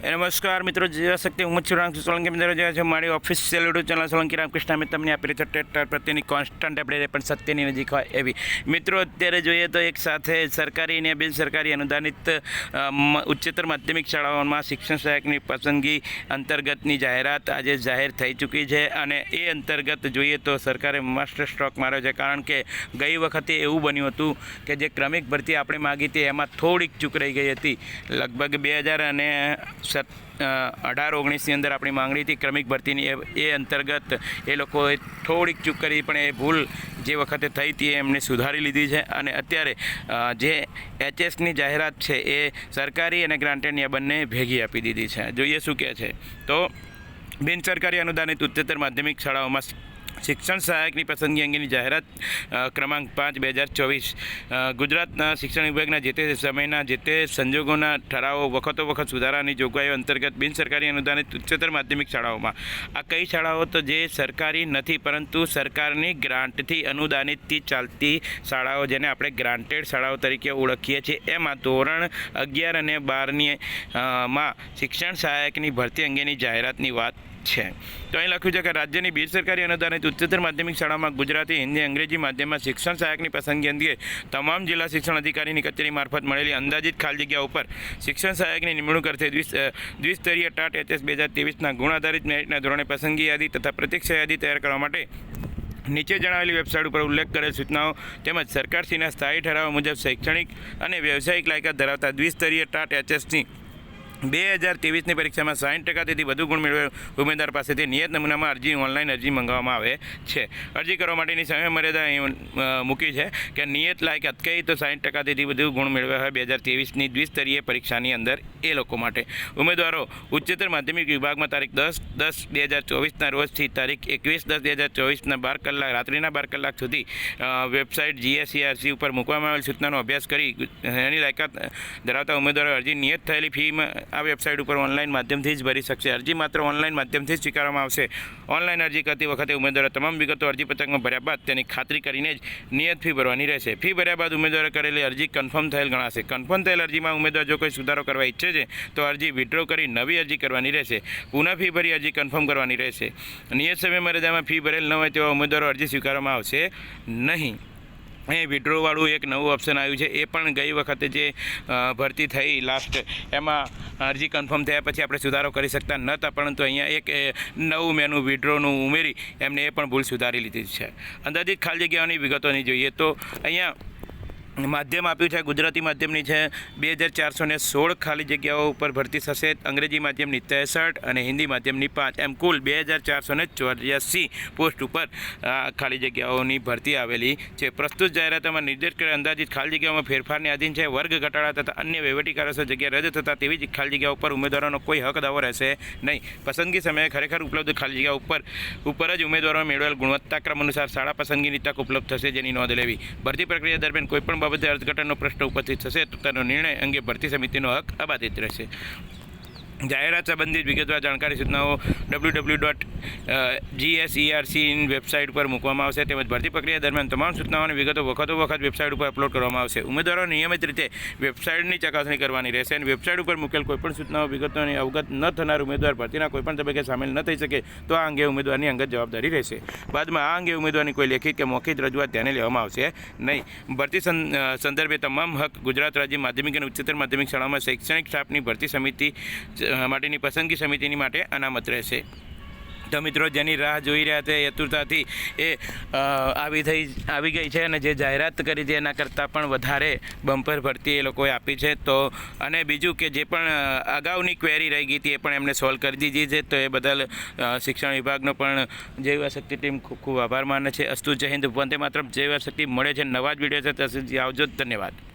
નમસ્કાર મિત્રો જીવા શક્તિ, હું છું સોલંકી, મિત્રો, જોયા છે મારી official YouTube channel Solanki Ramkrishna. અમે તમને આપેલી છે ટેટર પ્રત્યેની કોન્સ્ટન્ટ અપડેટ પણ સત્યની નજીક હોય એવી. મિત્રો, અત્યારે જોઈએ તો એક સાથે સરકારી અને બિન સરકારી અનુદાનિત ઉચ્ચતર માધ્યમિક શાળાઓમાં શિક્ષણ સહાયકની પસંદગી અંતર્ગતની જાહેરાત આજે જાહેર થઈ ચૂકી છે અને એ અંતર્ગત જોઈએ તો સરકારે માસ્ટર સ્ટ્રોક માર્યો છે. કારણ કે ગઈ વખતે એવું બન્યું હતું કે જે ક્રમિક ભરતી આપણે માગી હતી, એમાં થોડીક ચૂક રહી ગઈ હતી. લગભગ બે હજાર અને અઢાર ઓગણીસની અંદર આપણી માંગણી હતી ક્રમિક ભરતીની એ એ અંતર્ગત એ લોકોએ થોડીક ચૂક કરી, પણ એ ભૂલ જે વખતે થઈ હતી એમને સુધારી લીધી છે. અને અત્યારે જે એચએસની જાહેરાત છે એ સરકારી અને ગ્રાન્ટેડની આ બંને ભેગી આપી દીધી છે. જોઈએ શું કહે છે. તો, બિન સરકારી અનુદાનિત ઉચ્ચતર માધ્યમિક શાળાઓમાં શિક્ષણ સહાયકની પસંદગી અંગેની જાહેરાત ક્રમાંક પાંચ, બે હજાર ચોવીસ. ગુજરાતના શિક્ષણ વિભાગના જે તે સમયના જે તે સંજોગોના ઠરાવો વખતો વખત સુધારાની જોગવાઈઓ અંતર્ગત બિન સરકારી અનુદાનિત ઉચ્ચતર માધ્યમિક શાળાઓમાં. આ કઈ શાળાઓ તો જે સરકારી નથી, પરંતુ સરકારની ગ્રાન્ટથી અનુદાનિતથી ચાલતી શાળાઓ જેને આપણે ગ્રાન્ટેડ શાળાઓ તરીકે ઓળખીએ છીએ. એમાં ધોરણ અગિયાર અને બારની માં શિક્ષણ સહાયકની ભરતી અંગેની જાહેરાતની વાત છે. તો અહીં લખ્યું છે કે રાજ્યની બિન સરકારી અનુદાનિત ઉચ્ચતર માધ્યમિક શાળામાં ગુજરાતી, હિન્દી, અંગ્રેજી માધ્યમમાં શિક્ષણ સહાયકની પસંદગી અંગે તમામ જિલ્લા શિક્ષણ અધિકારીની કચેરી મારફત મળેલી અંદાજિત ખાલી જગ્યા ઉપર શિક્ષણ સહાયકની નિમણૂક અર્થે દ્વિસ્તરીય ટાટ એચએસ બે હજાર ત્રેવીસના ગુણ આધારિત મેરિટના ધોરણે પસંદગી યાદી તથા પ્રતીક્ષા યાદી તૈયાર કરવા માટે નીચે જણાવેલી વેબસાઇટ ઉપર ઉલ્લેખ કરેલ સૂચનાઓ તેમજ સરકારશ્રીના સ્થાયી ઠરાવ મુજબ શૈક્ષણિક અને વ્યવસાયિક લાયકાત ધરાવતા દ્વિસ્તરીય ટાટ એચએસની બે હજાર ત્રેવીસની પરીક્ષામાં સાઠ ટકાથી વધુ ગુણ મેળવે ઉમેદવાર પાસેથી નિયત નમૂનામાં અરજી ઓનલાઈન અરજી મંગાવવામાં આવે છે. અરજી કરવા માટેની સમય મર્યાદા મૂકી છે કે નિયત લાયક અટકાઈ તો સાઠ ટકાથી વધુ ગુણ મેળવ્યા હોય બે હજાર ત્રેવીસની દ્વિસ્તરીય પરીક્ષાની અંદર એ લોકો માટે. ઉમેદવારો ઉચ્ચતર માધ્યમિક વિભાગમાં તારીખ દસ દસ બે હજાર ચોવીસના રોજથી તારીખ એકવીસ દસ બે હજાર ચોવીસના બાર કલાક, રાત્રિના બાર કલાક સુધી વેબસાઇટ જીએસસીઆરસી ઉપર મૂકવામાં આવેલ સૂચનાનો અભ્યાસ કરી એની લાયકાત ધરાવતા ઉમેદવારો અરજી નિયત થયેલી ફીમાં આ વેબસાઇટ ઉપર ઓનલાઈન માધ્યમથી જ ભરી શકશે. અરજી માત્ર ઓનલાઈન માધ્યમથી જ સ્વીકારવામાં આવશે. ઓનલાઈન અરજી કરતી વખતે ઉમેદવારે તમામ વિગતો અરજી પત્રકમાં ભર્યા બાદ તેની ખાતરી કરીને જ નિયત ફી ભરવાની રહેશે. ફી ભર્યા બાદ ઉમેદવારે કરેલી અરજી કન્ફર્મ થયેલ ગણાશે. કન્ફર્મ થયેલ અરજીમાં ઉમેદવાર જો કોઈ સુધારો કરવા ઈચ્છે છે, તો અરજી વિડ્રો કરી નવી અરજી કરવાની રહેશે. પુનઃ ફી ભરી અરજી કન્ફર્મ કરવાની રહેશે. નિયત સમય મર્યાદામાં ફી ભરેલ ન હોય તેવા ઉમેદવારો અરજી સ્વીકારવામાં આવશે નહીં. એ વિડ્રોવાળું એક નવું ઓપ્શન આવ્યું છે. એ પણ ગઈ વખતે જે ભરતી થઈ લાસ્ટ એમાં અરજી કન્ફર્મ થયા પછી આપણે સુધારો કરી શકતા નહોતા પરંતુ અહીંયા એક નવું મેનુ વિડ્રોનું ઉમેરી એમને એ પણ ભૂલ સુધારી લીધી છે. અંદાજિત ખાલી જગ્યાઓની વિગતોની જોઈએ તો અહીંયા માધ્યમ આપ્યું છે, ગુજરાતી માધ્યમની છે. બે હજાર ચારસો ને સોળ ખાલી જગ્યાઓ ઉપર ભરતી થશે. અંગ્રેજી માધ્યમની ત્રેસઠ અને હિન્દી માધ્યમની પાંચ. એમ કુલ બે હજાર ચારસો ને ચોર્યાસી પોસ્ટ ઉપર ખાલી જગ્યાઓની ભરતી આવેલી છે. પ્રસ્તુત જાહેરાતોમાં નિર્દેશ કરેલ અંદાજિત ખાલી જગ્યાઓમાં ફેરફારની આધીન છે. વર્ગ ઘટાડા તથા અન્ય વહીવટી કારણસર જગ્યા રદ થતા તેવી જ ખાલી જગ્યા ઉપર ઉમેદવારોનો કોઈ હક દાવો રહેશે નહીં. પસંદગી સમયે ખરેખર ઉપલબ્ધ ખાલી જગ્યા ઉપર ઉપર જ ઉમેદવારો મેળવેલ ગુણવત્તાક્રમ અનુસાર શાળા પસંદગીની તક ઉપલબ્ધ થશે જેની નોંધ લેવી. ભરતી પ્રક્રિયા દરમિયાન કોઈપણ બાબતે અર્થઘટનનો પ્રશ્ન ઉપસ્થિત થશે. તો તેનો નિર્ણય અંગે ભરતી સમિતિનો હક અબાધિત રહેશે. જાહેરાત સંબંધિત વિગતવાર જાણકારી સૂચનાઓ W W dot GSERC website પર મૂકવામાં આવશે. તેમજ ભરતી પ્રક્રિયા દરમિયાન તમામ સૂચનાઓની વિગતો વખતો વખત વેબસાઇટ ઉપર અપલોડ કરવામાં આવશે. ઉમેદવારો નિયમિત રીતે વેબસાઇટની ચકાસણી કરવાની રહેશે અને વેબસાઇટ ઉપર મૂકેલ કોઈપણ સૂચનાઓ, વિગતોની અવગત ન થનાર ઉમેદવાર ભરતીના કોઈપણ તબક્કે સામેલ ન થઈ શકે, તો આ અંગે ઉમેદવારની અંગત જવાબદારી રહેશે. બાદમાં આ અંગે ઉમેદવારની કોઈ લેખિત કે મૌખિક રજૂઆત ધ્યાને લેવામાં આવશે નહીં. ભરતી સંદર્ભે તમામ હક ગુજરાત રાજ્ય માધ્યમિક અને ઉચ્ચતર માધ્યમિક શાળામાં શૈક્ષણિક સ્ટાફની ભરતી સમિતિ માટેની પસંદગી સમિતિની માટે અનામત રહેશે. તો મિત્રો, જેની રાહ જોઈ રહ્યા તે યતુરતાથી એ આવી થઈ, આવી ગઈ છે અને જે જાહેરાત કરી છે એના કરતાં પણ વધારે બમ્પર ભરતી એ લોકોએ આપી છે. તો, અને બીજું કે જે પણ અગાઉની ક્વેરી રહી ગઈ હતી એ પણ એમને સોલ્વ કરી દીધી છે. તો એ બદલ શિક્ષણ વિભાગનો પણ જય શક્તિ ટીમ ખૂબ ખૂબ આભાર માને છે. અસ્તુ જય હિન્દ. વંદે માત્ર જય શક્તિ મળે છે. નવા જ વીડિયો છે ત્યાં સુધી આવજો. ધન્યવાદ.